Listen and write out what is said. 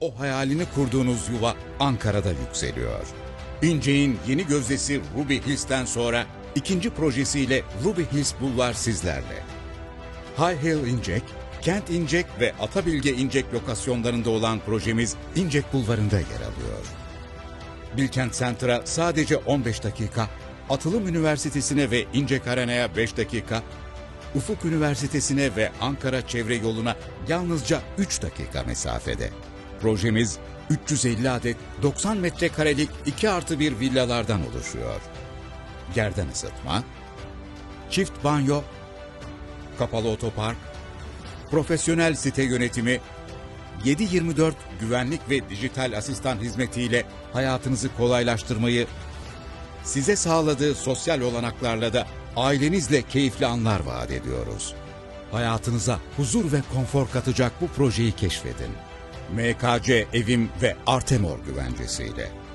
O hayalini kurduğunuz yuva Ankara'da yükseliyor. İnce'in yeni gözdesi Ruby Hills'ten sonra ikinci projesiyle Ruby Hills Bulvar sizlerle. High Hill İncek, Kent İncek ve Atabilge İncek lokasyonlarında olan projemiz İncek Bulvarı'nda yer alıyor. Bilkent Center'a sadece 15 dakika, Atılım Üniversitesi'ne ve İncek Arena'ya 5 dakika, Ufuk Üniversitesi'ne ve Ankara Çevre Yolu'na yalnızca 3 dakika mesafede. Projemiz 350 adet 90 metrekarelik 2 artı 1 villalardan oluşuyor. Yerden ısıtma, çift banyo, kapalı otopark, profesyonel site yönetimi, 7-24 güvenlik ve dijital asistan hizmetiyle hayatınızı kolaylaştırmayı, size sağladığı sosyal olanaklarla da ailenizle keyifli anlar vaat ediyoruz. Hayatınıza huzur ve konfor katacak bu projeyi keşfedin. MKC Evim ve Artemor güvencesiyle.